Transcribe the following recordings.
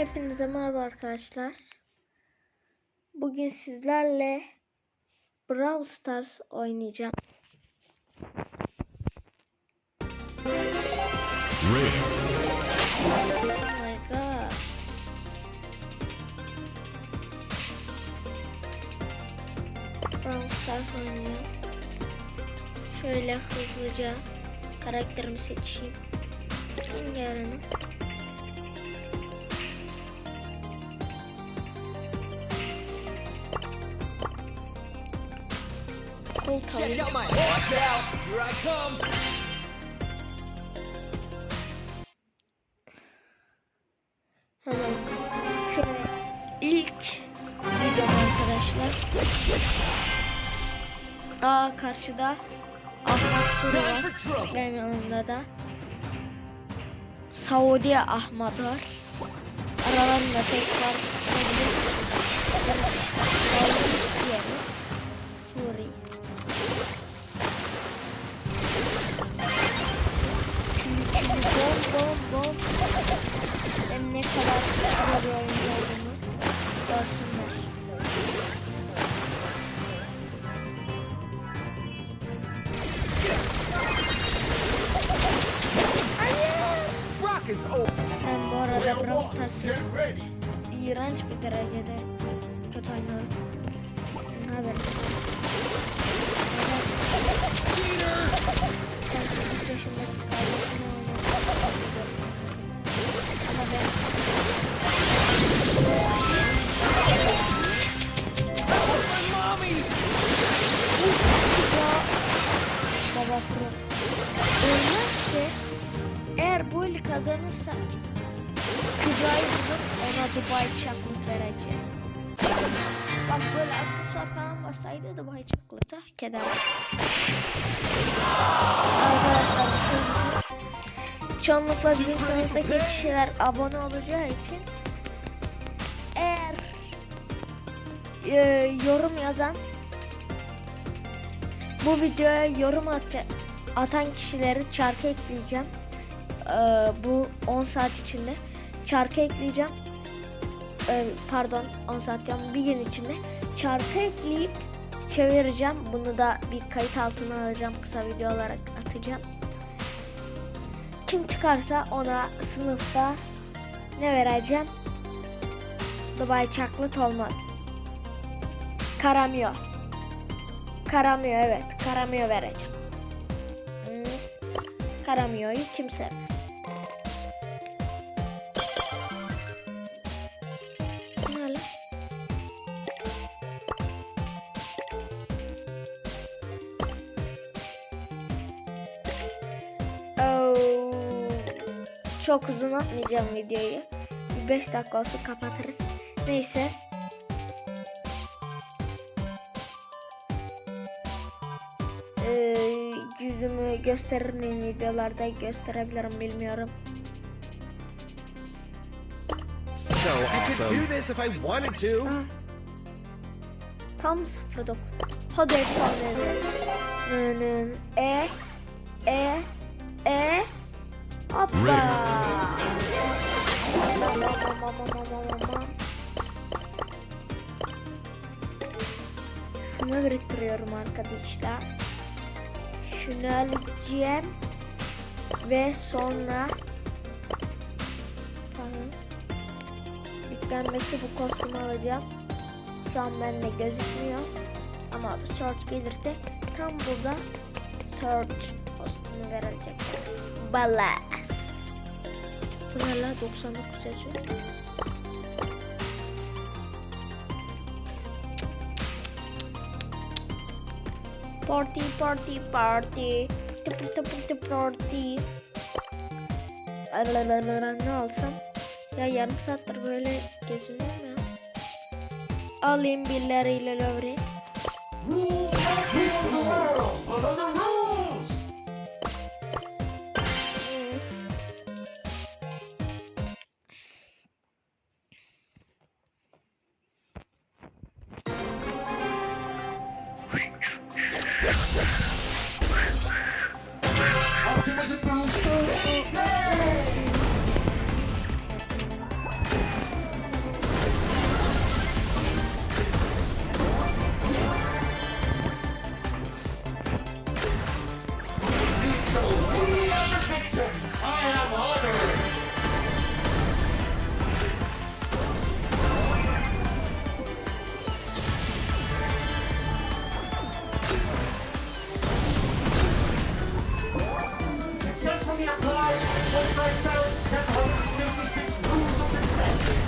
Hepinize merhaba arkadaşlar. Bugün sizlerle Brawl Stars oynayacağım. Oh. Brawl Stars oynuyor. Şöyle hızlıca karakterimi seçeyim. Hangi aranı? İlk videom arkadaşlar. Aa karşıda Ahmet trouble! Benim yanımda da Saudi Ahmet var. Aralarında tek var. Bom bom hem ne kadar güzel bir oyuncu olduğunu görsünler. Ben bu arada Brawl Stars'ı iğrenç bir derecede kötü. Ne haber? Kazanırsak Kübra'yı bulup ona Dubai Chocolate vereceğim. Bak böyle aksesuar falan basaydı Dubai Chocolate hak eder. Arkadaşlar. Çoğunlukla bizim sınıftaki kişiler abone olacağı için eğer e, yorum yazan bu videoya yorum atca- atan kişileri çarkı ekleyeceğim. Ee, bu 10 saat içinde çarkı ekleyeceğim. Ee, pardon 10 saat diyorum bir gün içinde çarkı ekleyip çevireceğim. Bunu da bir kayıt altına alacağım kısa video olarak atacağım. Kim çıkarsa ona sınıfta ne vereceğim? Dubai Chocolate olmaz. Karamıyor. Karamıyor evet. Karamıyor vereceğim. Hmm. Karamıyor'yu kim sevmez. Çok uzun atmayacağım videoyu. Bir 5 dakika olsun kapatırız. Neyse. Ee, yüzümü gösterir miyim videolarda gösterebilirim bilmiyorum. So I could awesome. do this if I wanted to! Ah. Tam 09. Hadi efsaneleri. Nının e e e hoppa. Şunu biriktiriyorum arkadaşlar. Şunu alacağım. Ve sonra Tamam. Dükkandaki bu kostümü alacağım. Şu an bende gözükmüyor. Ama short gelirse tam burada short kostümü verilecek. Balas. Bu ne la 99 yazıyor. Party party party. Tıpı tıpı tıpı party. Ne alsam? Ya yarım saattir böyle geziniyorum ya. Alayım billeriyle lövri. only apply 15756 rules of success.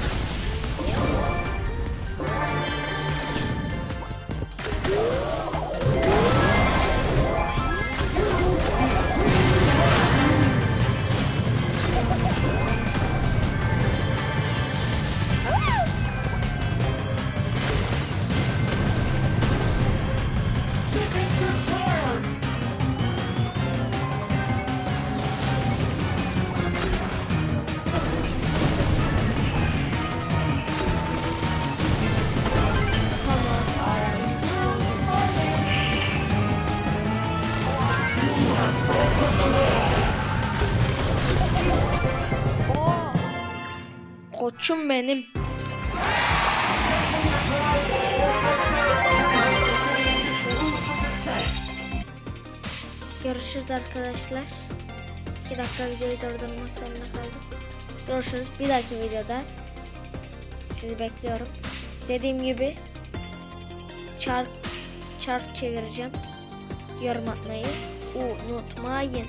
Koçum benim. Görüşürüz arkadaşlar. 2 dakika videoyu durdurmak zorunda kaldım. Görüşürüz. Bir dahaki videoda sizi bekliyorum. Dediğim gibi çark çark çevireceğim. Yorum atmayı unutmayın.